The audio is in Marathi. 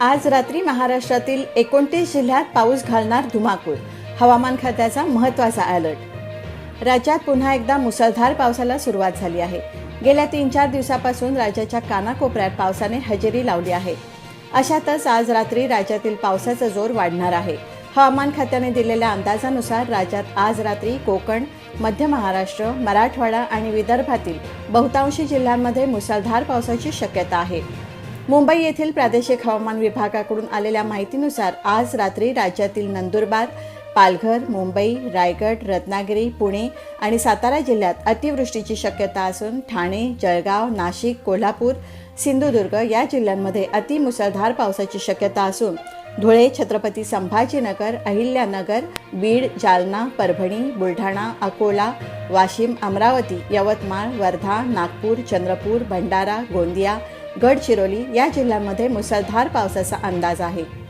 आज रात्री महाराष्ट्रातील एकोणतीस जिल्ह्यात पाऊस घालणार धुमाकूळ. हवामान खात्याचा महत्त्वाचा अलर्ट. राज्यात पुन्हा एकदा मुसळधार पावसाला सुरुवात झाली आहे. गेल्या तीन चार दिवसापासून राज्याच्या कानाकोपऱ्यात पावसाने हजेरी लावली आहे. अशातच आज रात्री राज्यातील पावसाचा जोर वाढणार आहे. हवामान खात्याने दिलेल्या अंदाजानुसार राज्यात आज रात्री कोकण मध्य महाराष्ट्र मराठवाडा आणि विदर्भातील बहुतांशी जिल्ह्यांमध्ये मुसळधार पावसाची शक्यता आहे. मुंबई येथील प्रादेशिक हवामान विभागाकडून आलेल्या माहितीनुसार आज रात्री राज्यातील नंदुरबार पालघर मुंबई रायगड रत्नागिरी पुणे आणि सातारा जिल्ह्यात अतिवृष्टीची शक्यता असून ठाणे जळगाव नाशिक कोल्हापूर सिंधुदुर्ग या जिल्ह्यांमध्ये अतिमुसळधार पावसाची शक्यता असून धुळे छत्रपती संभाजीनगर अहिल्यानगर बीड जालना परभणी बुलढाणा अकोला वाशिम अमरावती यवतमाळ वर्धा नागपूर चंद्रपूर भंडारा गोंदिया गडचिरोली या जिल्ह्यांमध्ये मुसळधार पावसाचा अंदाज आहे.